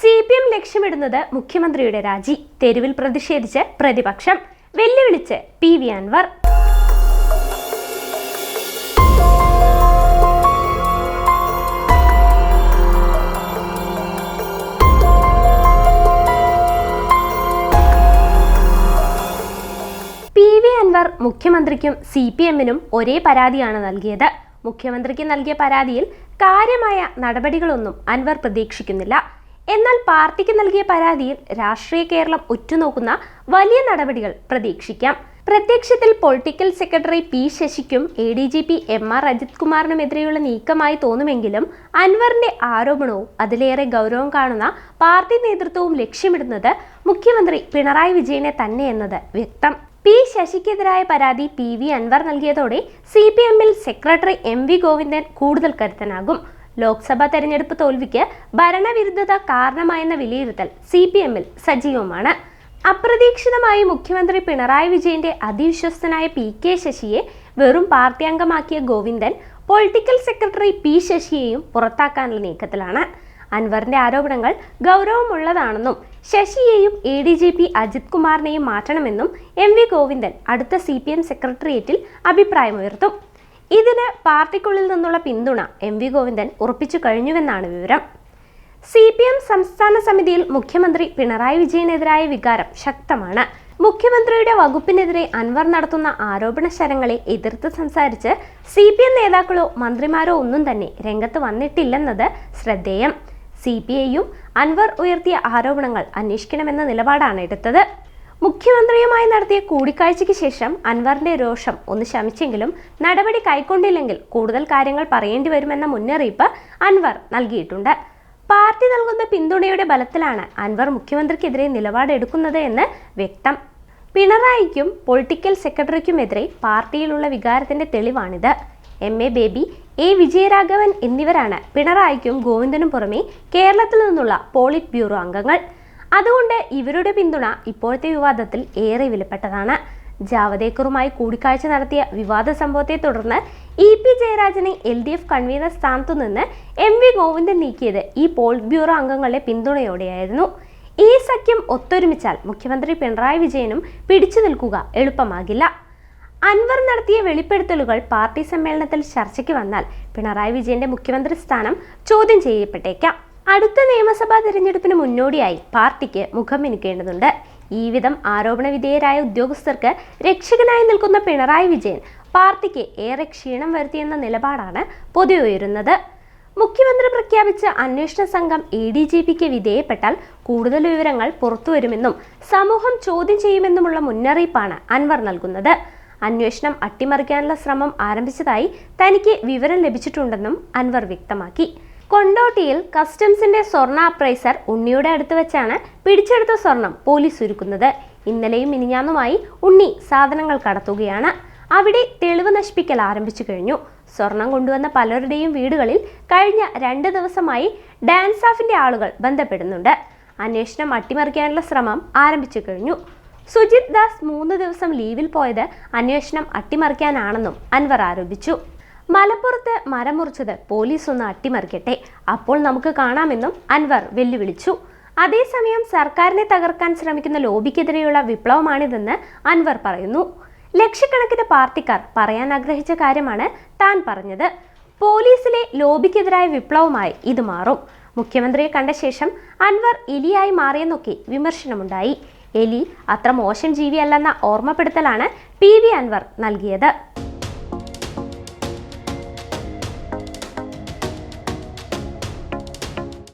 C P M ലക്ഷ്യമിടുന്നത് മുഖ്യമന്ത്രിയുടെ രാജി. തെരുവിൽ പ്രതിഷേധിച്ച് പ്രതിപക്ഷം. വെല്ലുവിളിച്ച് P V Anwar. P V Anwar മുഖ്യമന്ത്രിക്കും സി പി എമ്മിനും ഒരേ പരാതിയാണ് നൽകിയത്. മുഖ്യമന്ത്രിക്ക് നൽകിയ പരാതിയിൽ കാര്യമായ നടപടികളൊന്നും അൻവർ പ്രതീക്ഷിക്കുന്നില്ല. എന്നാൽ പാർട്ടിക്ക് നൽകിയ പരാതിയിൽ രാഷ്ട്രീയ കേരളം ഉറ്റുനോക്കുന്ന വലിയ നടപടികൾ പ്രതീക്ഷിക്കാം. പ്രത്യക്ഷത്തിൽ political secretary P ശശിക്കും A D G P M R Ajith കുമാറിനുമെതിരെയുള്ള നീക്കമായി തോന്നുമെങ്കിലും അൻവറിന്റെ ആരോപണവും അതിലേറെ ഗൗരവം കാണുന്ന പാർട്ടി നേതൃത്വവും ലക്ഷ്യമിടുന്നത് മുഖ്യമന്ത്രി പിണറായി വിജയനെ തന്നെ തന്നെയെന്നത് വ്യക്തം. പി ശശിക്കെതിരായ പരാതി പി വി അൻവർ നൽകിയതോടെ സി പി എമ്മിൽ സെക്രട്ടറി എം വി ഗോവിന്ദൻ കൂടുതൽ കരുത്തനാകും. ലോക്സഭാ തെരഞ്ഞെടുപ്പ് തോൽവിക്ക് ഭരണവിരുദ്ധത കാരണമായെന്ന വിലയിരുത്തൽ സി പി എമ്മിൽ സജീവമാണ്. അപ്രതീക്ഷിതമായി മുഖ്യമന്ത്രി പിണറായി വിജയന്റെ അതിവിശ്വസ്തനായ പി കെ ശശിയെ വെറും പാർട്ടി അംഗമാക്കിയ ഗോവിന്ദൻ പൊളിറ്റിക്കൽ സെക്രട്ടറി പി ശശിയെയും പുറത്താക്കാനുള്ള നീക്കത്തിലാണ്. അൻവറിന്റെ ആരോപണങ്ങൾ ഗൗരവമുള്ളതാണെന്നും ശശിയെയും A D G P Ajith കുമാറിനെയും മാറ്റണമെന്നും എം വി ഗോവിന്ദൻ അടുത്ത സി പി എം സെക്രട്ടേറിയറ്റിൽ അഭിപ്രായമുയർത്തും. ഇതിന് പാർട്ടിക്കുള്ളിൽ നിന്നുള്ള പിന്തുണ എം വി ഗോവിന്ദൻ ഉറപ്പിച്ചു കഴിഞ്ഞുവെന്നാണ് വിവരം. സി പി എം സംസ്ഥാന സമിതിയിൽ മുഖ്യമന്ത്രി പിണറായി വിജയനെതിരായ വികാരം ശക്തമാണ്. മുഖ്യമന്ത്രിയുടെ വകുപ്പിനെതിരെ അൻവർ നടത്തുന്ന ആരോപണ ശരങ്ങളെ എതിർത്ത് സംസാരിച്ച് സി പി എം നേതാക്കളോ മന്ത്രിമാരോ ഒന്നും തന്നെ രംഗത്ത് വന്നിട്ടില്ലെന്നത് ശ്രദ്ധേയം. സി പി ഐയും അൻവർ ഉയർത്തിയ ആരോപണങ്ങൾ അന്വേഷിക്കണമെന്ന നിലപാടാണ് എടുത്തത്. മുഖ്യമന്ത്രിയുമായി നടത്തിയ കൂടിക്കാഴ്ചയ്ക്ക് ശേഷം അൻവറിന്റെ രോഷം ഒന്ന് ശമിച്ചെങ്കിലും നടപടി കൈക്കൊണ്ടില്ലെങ്കിൽ കൂടുതൽ കാര്യങ്ങൾ പറയേണ്ടി വരുമെന്ന മുന്നറിയിപ്പ് അൻവർ നൽകിയിട്ടുണ്ട്. പാർട്ടി നൽകുന്ന പിന്തുണയുടെ ബലത്തിലാണ് അൻവർ മുഖ്യമന്ത്രിക്കെതിരെ നിലപാടെടുക്കുന്നത് എന്ന് വ്യക്തം. പിണറായിക്കും പൊളിറ്റിക്കൽ സെക്രട്ടറിക്കുമെതിരെ പാർട്ടിയിലുള്ള വികാരത്തിന്റെ തെളിവാണിത്. M. A. Baby A. Vijayaraghavan എന്നിവരാണ് പിണറായിക്കും ഗോവിന്ദനും പുറമെ കേരളത്തിൽ നിന്നുള്ള പോളിറ്റ് ബ്യൂറോ അംഗങ്ങൾ. അതുകൊണ്ട് ഇവരുടെ പിന്തുണ ഇപ്പോഴത്തെ വിവാദത്തിൽ ഏറെ വിലപ്പെട്ടതാണ്. ജാവദേക്കറുമായി കൂടിക്കാഴ്ച നടത്തിയ വിവാദ സംഭവത്തെ തുടർന്ന് ഇ പി ജയരാജനെ എൽ ഡി എഫ് കൺവീനർ സ്ഥാനത്തു നിന്ന് എം വി ഗോവിന്ദൻ നീക്കിയത് ഈ പോളിറ്റ് ബ്യൂറോ അംഗങ്ങളുടെ പിന്തുണയോടെയായിരുന്നു. ഈ സഖ്യം ഒത്തൊരുമിച്ചാൽ മുഖ്യമന്ത്രി പിണറായി വിജയനും പിടിച്ചു നിൽക്കുക എളുപ്പമാകില്ല. അൻവർ നടത്തിയ വെളിപ്പെടുത്തലുകൾ പാർട്ടി സമ്മേളനത്തിൽ ചർച്ചയ്ക്ക് വന്നാൽ പിണറായി വിജയന്റെ മുഖ്യമന്ത്രി സ്ഥാനം ചോദ്യം ചെയ്യപ്പെട്ടേക്കാം. അടുത്ത നിയമസഭാ തെരഞ്ഞെടുപ്പിന് മുന്നോടിയായി പാർട്ടിക്ക് മുഖം മിനുക്കേണ്ടതുണ്ട് ഈ വിധം ആരോപണ വിധേയരായ ഉദ്യോഗസ്ഥർക്ക് രക്ഷകനായി നിൽക്കുന്ന പിണറായി വിജയൻ പാർട്ടിക്ക് ഏറെ ക്ഷീണം വരുത്തിയെന്ന നിലപാടാണ് പൊതുവെ ഉയരുന്നത്. മുഖ്യമന്ത്രി പ്രഖ്യാപിച്ച അന്വേഷണ സംഘം എ ഡി ജി പിക്ക് വിധേയപ്പെട്ടാൽ കൂടുതൽ വിവരങ്ങൾ പുറത്തുവരുമെന്നും സമൂഹം ചോദ്യം ചെയ്യുമെന്നുമുള്ള മുന്നറിയിപ്പാണ് അൻവർ നൽകുന്നത്. അന്വേഷണം അട്ടിമറിക്കാനുള്ള ശ്രമം ആരംഭിച്ചതായി തനിക്ക് വിവരം ലഭിച്ചിട്ടുണ്ടെന്നും അൻവർ വ്യക്തമാക്കി. കൊണ്ടോട്ടിയിൽ കസ്റ്റംസിന്റെ സ്വർണ അപ്രൈസർ ഉണ്ണിയുടെ അടുത്ത് വെച്ചാണ് പിടിച്ചെടുത്ത സ്വർണം പോലീസ് ഒരുക്കുന്നത്. ഇന്നലെയും മിനിഞ്ഞാന്നുമായി ഉണ്ണി സാധനങ്ങൾ കടത്തുകയാണ്. അവിടെ തെളിവ് നശിപ്പിക്കൽ ആരംഭിച്ചു കഴിഞ്ഞു. സ്വർണം കൊണ്ടുവന്ന പലരുടെയും വീടുകളിൽ കഴിഞ്ഞ രണ്ട് ദിവസമായി ഡാൻസ് ഓഫിന്റെ ആളുകൾ ബന്ധപ്പെടുന്നുണ്ട്. അന്വേഷണം അട്ടിമറിക്കാനുള്ള ശ്രമം ആരംഭിച്ചു കഴിഞ്ഞു. സുജിത് ദാസ് മൂന്ന് ദിവസം ലീവിൽ പോയത് അന്വേഷണം അട്ടിമറിക്കാനാണെന്നും അൻവർ ആരോപിച്ചു. മലപ്പുറത്ത് മരം മുറിച്ചത് പോലീസ് ഒന്ന് അട്ടിമറിക്കട്ടെ. അപ്പോൾ നമുക്ക് കാണാമെന്നും അൻവർ വെല്ലുവിളിച്ചു. അതേസമയം സർക്കാരിനെ തകർക്കാൻ ശ്രമിക്കുന്ന ലോബിക്കെതിരെയുള്ള വിപ്ലവമാണിതെന്ന് അൻവർ പറയുന്നു. ലക്ഷക്കണക്കിന് പാർട്ടിക്കാർ പറയാൻ ആഗ്രഹിച്ച കാര്യമാണ് താൻ പറഞ്ഞത്. പോലീസിലെ ലോബിക്കെതിരായ വിപ്ലവമായി ഇത് മാറും. മുഖ്യമന്ത്രിയെ കണ്ട ശേഷം അൻവർ എലിയായി മാറിയെന്നൊക്കെ വിമർശനമുണ്ടായി. എലി അത്ര മോശം ജീവിയല്ലെന്ന ഓർമ്മപ്പെടുത്തലാണ് പി വി അൻവർ നൽകിയത്.